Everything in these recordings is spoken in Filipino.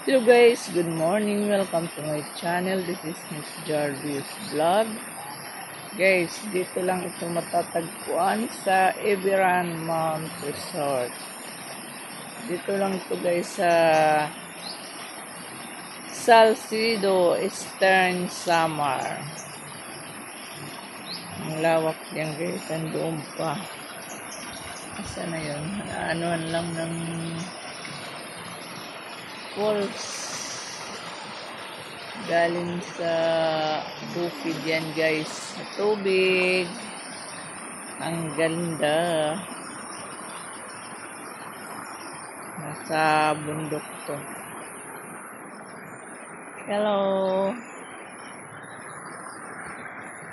Hello guys, good morning. Welcome to my channel. This is Miss Jarvis Vlog. Guys, dito lang ito matatagpuan sa Eberan Mount Resort. Dito lang ito guys sa Salcido Eastern Samar. Ang lawak yan guys, doon pa. Asa na yun? Anuan lang ng falls. Galing sa bukid yan guys. Tubig. Ang ganda. Nasa bundok to. Hello.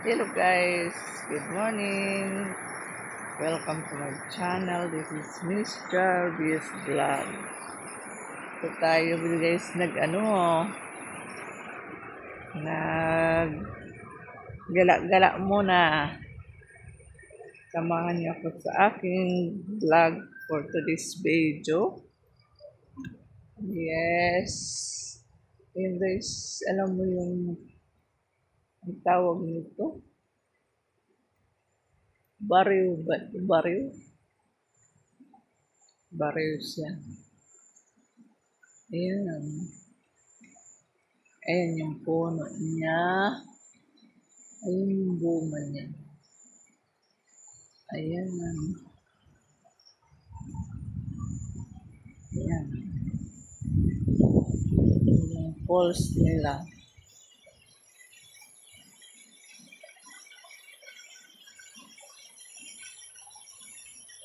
Hello guys. Good morning. Welcome to my channel. This is Miss Jarvis Vlog. So tayo guys nag ano nag gala-gala muna. Samahan niyo ako sa aking vlog for today's video. Yes. Ayun guys, alam mo yung tawag nito? Barrio ba? Barrio? Barrio siya. Ayan. Ayan yung puno niya. Ayan yung bunga niya. Ayan. Ayan. Yung falls nila.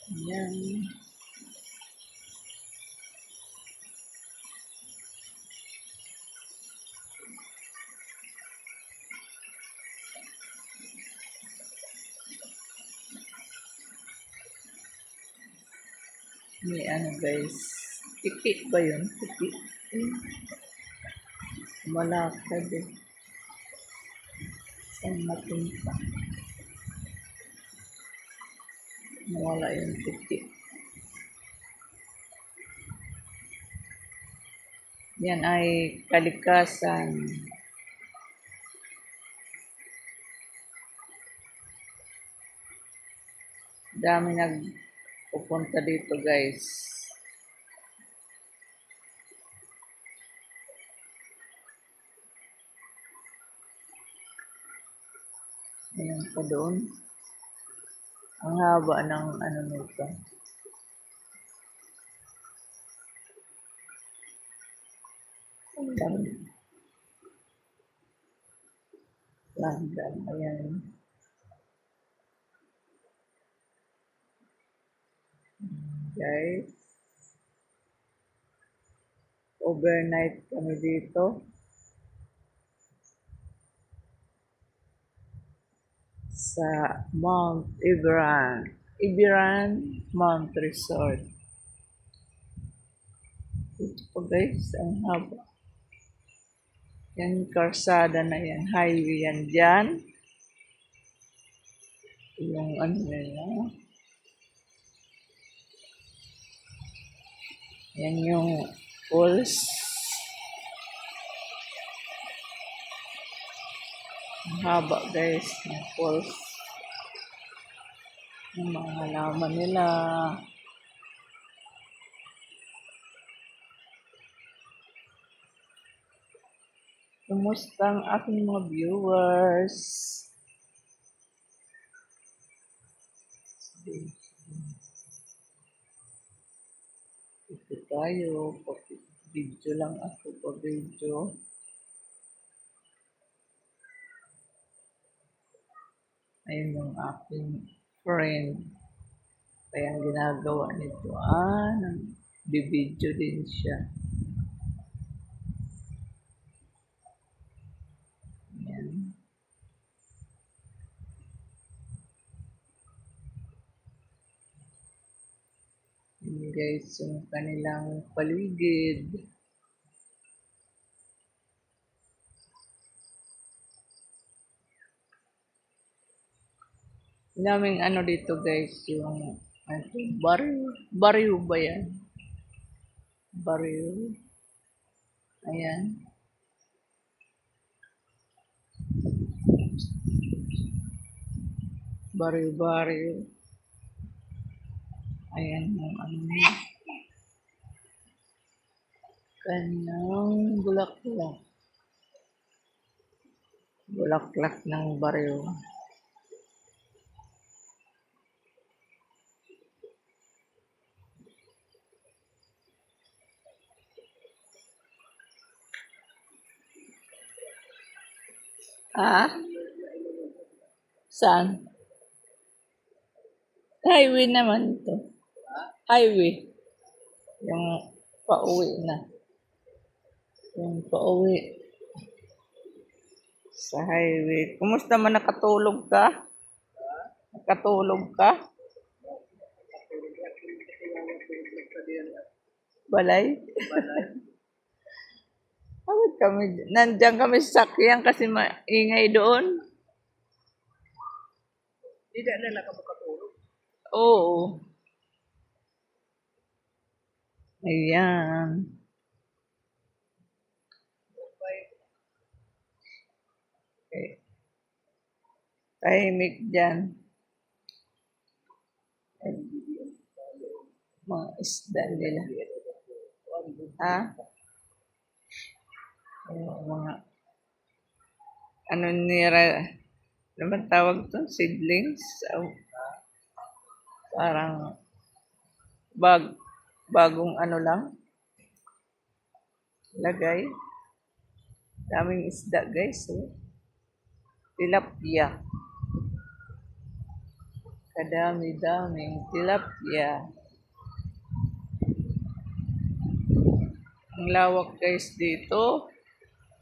Ayan. May ano guys. Tiki ba yun? Tiki. Malakad eh. Saan mapunta? Nawala yung tiki. Yan ay kalikasan. Dami nagpupunta dito guys. Ayan pa doon. Ang haba ng ano nito. Hanggang Landan. Ayan. Guys. Overnight kami dito. Sa Mount Ibiran. Ibiran Mount Resort. Ito po guys, ang haba. Yan, karsada na yan. Highway yan dyan. Yung ano nila. Yan yung. Ang haba guys ng falls. Yung mga halaman nila. Kumusta ang aking mga viewers? Ito tayo. Video lang ako pa video. Ayun yung aking friend. Kaya ang ginagawa nito, ah, nag-video din siya. Ayan. Yun guys, yung kanilang paligid. Daming ano dito guys, yung ano, barrio, barrio ba yan? Barrio. Ayan. Baril-baril. Ayan yung ano niya. Kanyang bulaklak. Bulaklak ng baril. Ah? Saan? Highway naman to. Highway. Yung pauwi na. Yung pauwi. Sa highway. Kumusta man nakatulog ka? Nakatulog ka? Balay? Bakit kami, nandiyan kami sa sakyan kasi maingay doon. Hindi na lang ka makatulog. Oo. Ayan. Okay. Tahimik dyan. Mga isda nila. Ha? Yung mga ano nira ano man tawag to? Seedlings? Oh, parang bag bagong ano lang. Lagay. Daming isda guys eh. tilapia. Kadami daming tilapia. Ang lawak guys dito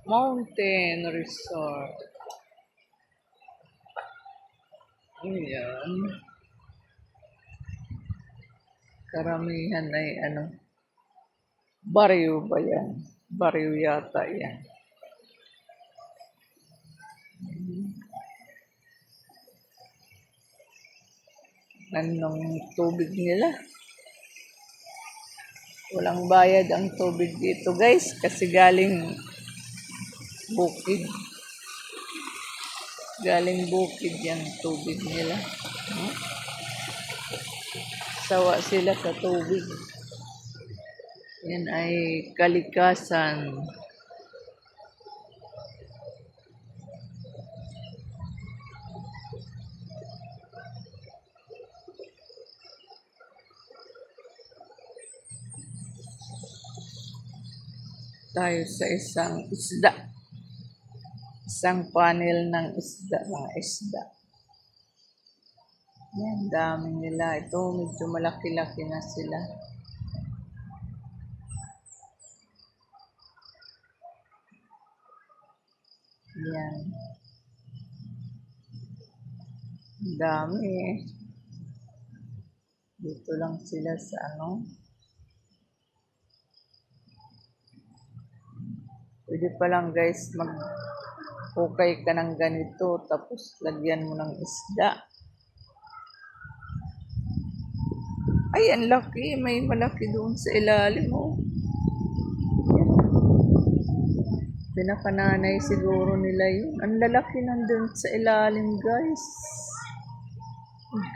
mountain resort. Ayan karamihan ay ano, baryo ba yan? Baryo yata yan. Anong tubig nila? Walang bayad ang tubig dito guys kasi galing bukid. Galing bukid yung tubig nila. Hmm? Sawa sila sa tubig. Yan ay kalikasan. Tayo sa isang isda. Isang panel ng isda, mga isda. Yan, dami nila. Ito, medyo malaki-laki na sila. Yan. Dami eh. Dito lang sila sa ano. Pwede pa lang guys mag hukay ka ng ganito tapos lagyan mo ng isda. Ay, ang laki. May malaki doon sa ilalim, oh. Pinakananay siguro nila yun. Ang lalaki nandun sa ilalim, guys.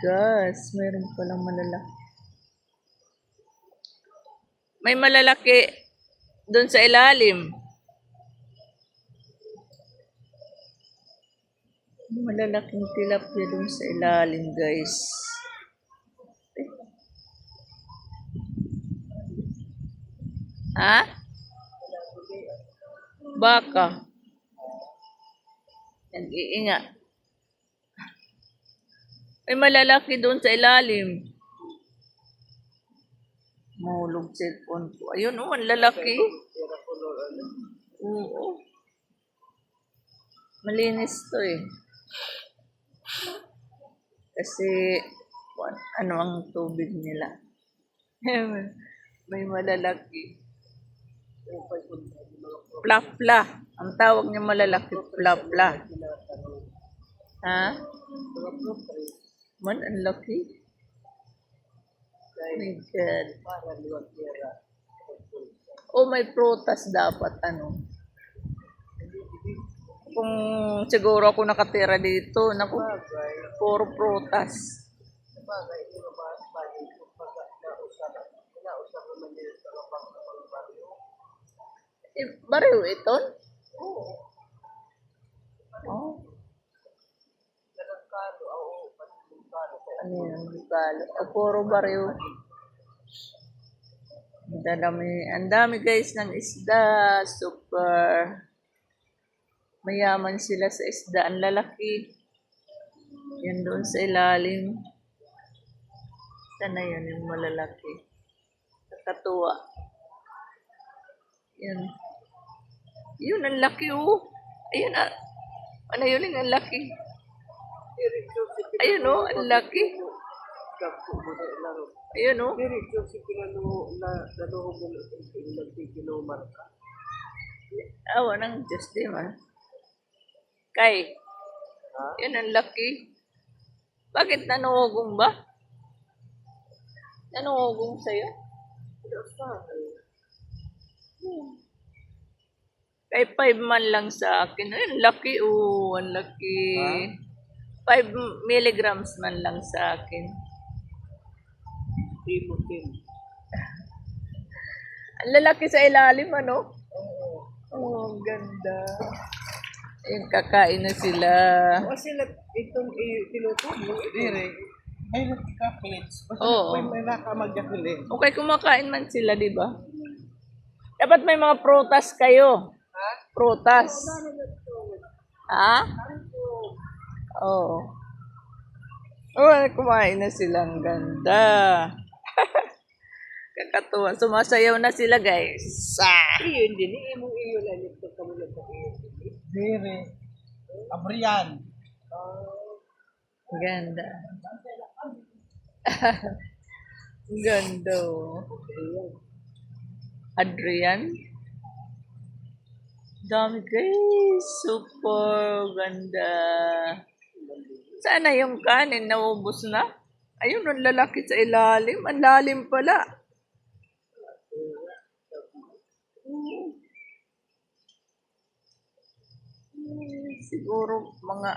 Guys, mayroon palang malalaki. May malalaki doon sa ilalim. Malalaking tilapia doon sa ilalim, guys. Ha? Baka. Nag-iinga. May malalaki doon sa ilalim. Mahulog cellphone ko. Ayun, oh, ang lalaki. Oo. Malinis to eh. Kasi, ano ang tubig nila. May malalaki. Plapla. Ang tawag niya malalaki, plapla. Ha? Man, ang laki. My God. O may prutas dapat, ano? Kung siguro ako nakatira dito, naku, puro ba bagay kung pag nausap, nausap naman nila sa kapag ng baryo. Eh, bariw ito? Oo. Oh, Nagkano, oo, yung ano yun, balo. Ah, puro bariw. Ang dami, ang dami guys ng isda. Super. Mayaman sila sa isda. Ang lalaki. Yan doon sa ilalim. Sana yun yung malalaki. Nakatuwa. Yan. Yun, ang laki oh. Ayun ah. Ano yun, ang laki. Ayun oh, ang laki. Ayun oh. Diretso si Pinano na naluhog mo ng nagtikinomar ka. Awa ng Diyos, di man. Kay, Ha? yun ang laki. Bakit nanuhugong ba? Nanuhugong sa'yo? Kay five man lang sa akin. Ay, ang laki oh, ang laki. Five milligrams man lang sa akin. Timutin. Ang lalaki sa ilalim, ano? Oh, ang ganda. Ayun, kakain na sila. O sila, itong tinutubo. Dire. May nagkakaplits. Basta Oo. may nakamagyakulin. Okay, kumakain man sila, di ba? Dapat may mga prutas kayo. Ha? Prutas. Ha? Oo. Oh, kumain na sila. Ang ganda. Kakatuwa. Sumasayaw na sila, guys. Iyon din. Imo iyo lang yung pagkamulat ng iyo. Dire. Abrian. Ganda. Ganda. Adrian. Dami guys. Super ganda. Sana yung kanin naubos na. Ayun, ang lalaki sa ilalim. Ang lalim pala. Siguro mga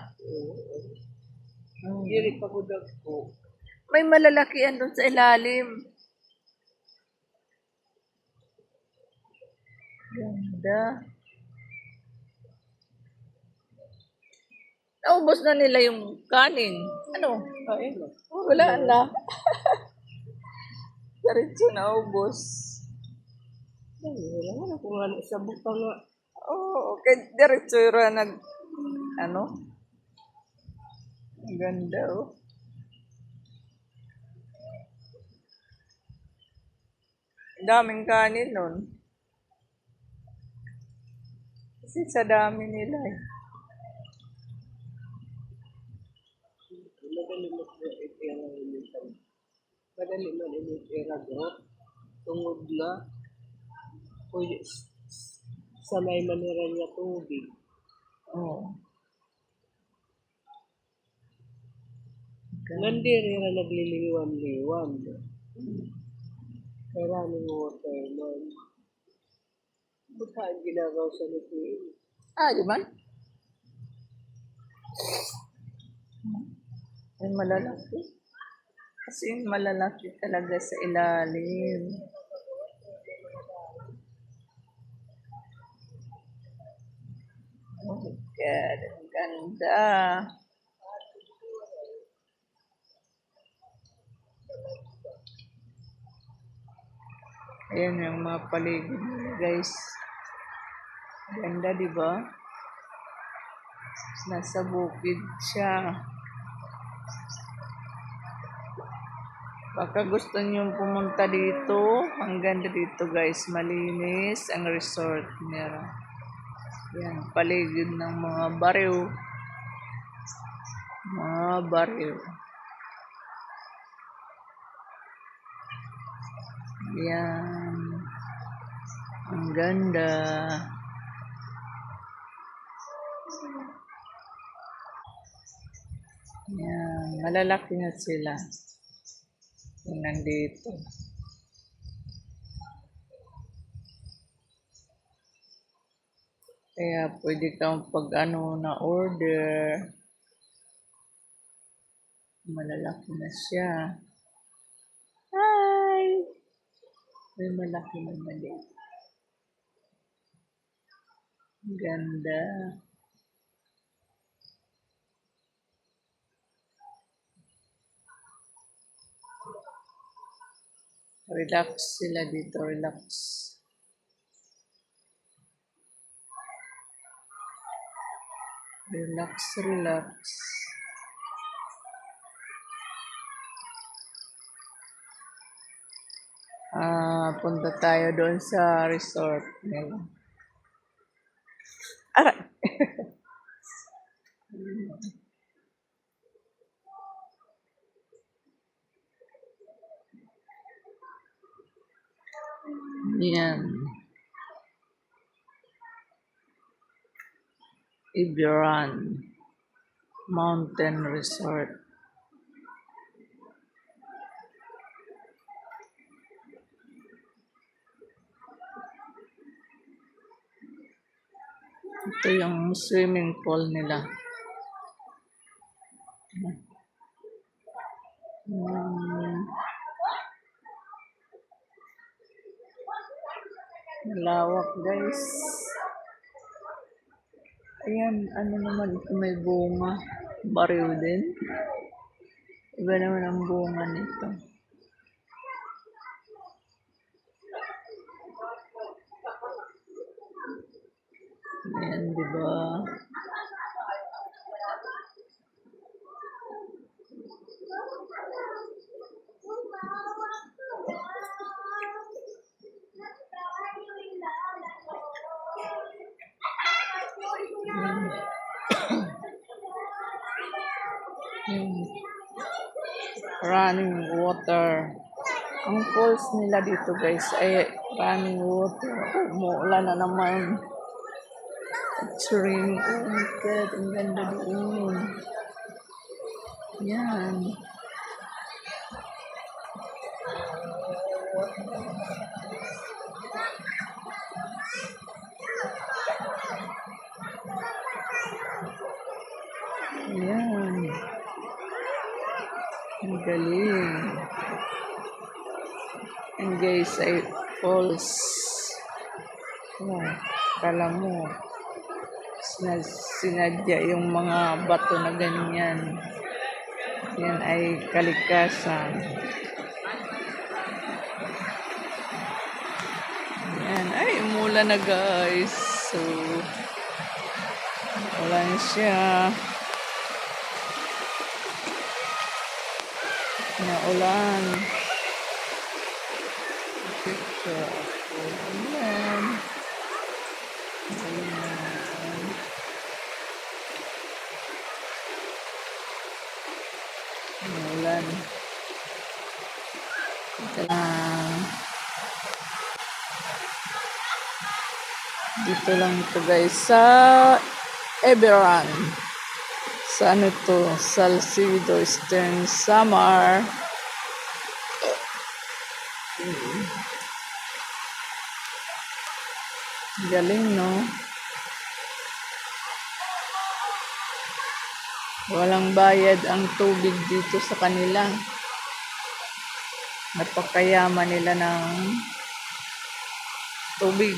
Dire pagudag ko. May malalakian doon sa ilalim. Ganda. Naubos na nila yung kanin. Ano? Kain mo. Wala na. Diretso naubos. Ay, wala na kung ano sa buka nga. Oo, oh, okay. Diretso ra nag... Ano? Ang ganda, oh. Daming kanin nun. Kasi sa dami nila eh. Madali mo sa itira ng Madali man ini itira go. Tungod na. O sanay manira niya tubig. Oo. Nandiri na nagliliwan-liwan. Maraming water ang ginagawa sa Nukuin. Ah, di ba? Yung malalaki. Kasi yung malalaki talaga sa ilalim. Oh my God, ang ganda. Ayan yung mga paligid guys. Ganda, di ba? Nasa bukid siya. Baka gusto niyo pumunta dito. Ang ganda dito, guys. Malinis ang resort niya. Yan, paligid ng mga bariw. Mga bariw. Yan. Ang ganda. Yan, malalaki na sila. Yung nandito. Kaya pwede kang pag ano na order. Malalaki na siya. Hi! May malaki na maliit. Ganda. Relax sila dito, relax. Relax, relax. Ah, punta tayo doon sa resort nila. Aray! Yan. Ibiran Mountain Resort. Ito yung swimming pool nila. Hmm. Malawak guys. Ayan, ano naman ito may bunga. Bariw din. Iba naman ang bunga nito. Ayan, di ba? Hmm. Running water. Ang falls nila dito guys ay running water. Umuulan na naman. Raining. Oh my God, ang ganda doon. Yan. Galing. Guys, ay falls. Oh, kala mo. Sina- sinadya yung mga bato na ganyan. Yan ay kalikasan. Yan. Ay, umulan na guys. So, ulan siya. Naulan. Picture ako. Ayan. Ayan. Naulan. Ito lang. Dito lang ito guys sa Eberan. Sa ano to? Salcido Eastern Samar. Galing, no? Walang bayad ang tubig dito sa kanila. Napakayaman nila ng tubig.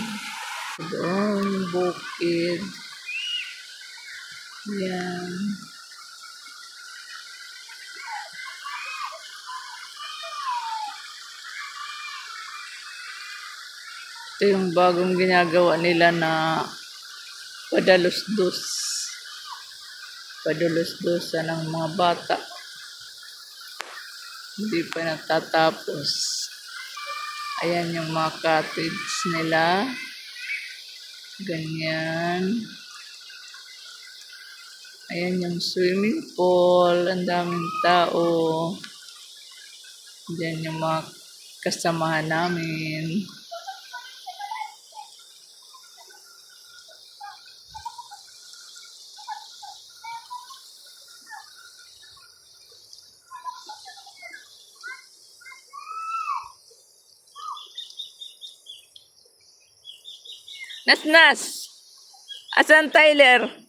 Doon, bukid. Yan. Ito yung bagong ginagawa nila na padalos-dos. Padalos-dosa ng mga bata. Hindi pa natatapos. Ayan yung mga cottage nila. Ganyan. Ayan yung swimming pool. Ang daming tao. Diyan yung mga kasamahan namin. Nas-nas! Asan Tyler?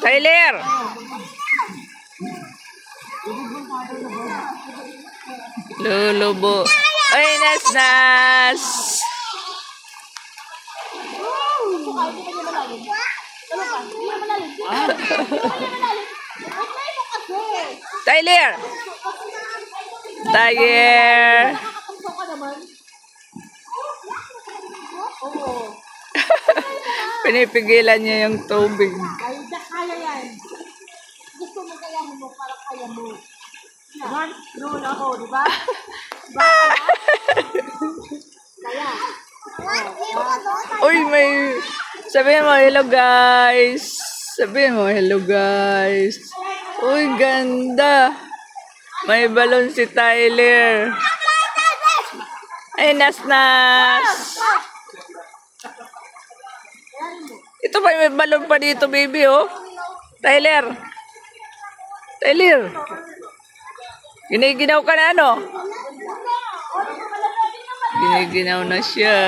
Tyler! Lulubo. Ay, nas, nas! Tyler! Tyler! Pinipigilan niya yung tubig. Ay, kaya yan. Gusto mo kaya mo para kaya mo. Run, run ako, di ba? Kaya. Uy, may... Sabihin mo, hello guys. Sabihin mo, hello guys. Uy, ganda. May balon si Tyler. Ay, nas-nas. Ito pa, may balon pa dito, baby, oh. Tyler. Tyler. Giniginaw ka na, ano? Giniginaw na siya.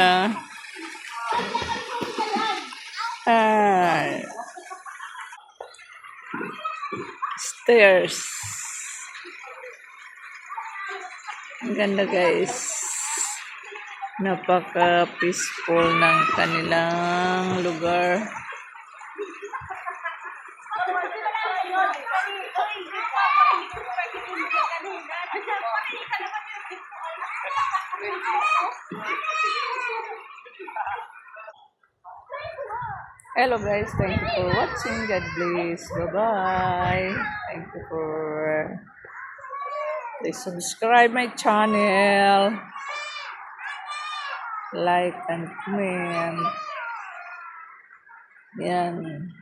Ay. Stairs. Ang ganda guys. Napaka-peaceful ng kanilang lugar. Hello guys, thank you for watching. God bless. Bye-bye. Thank you for please subscribe my channel. Like and comment. Yan.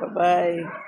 Bye-bye.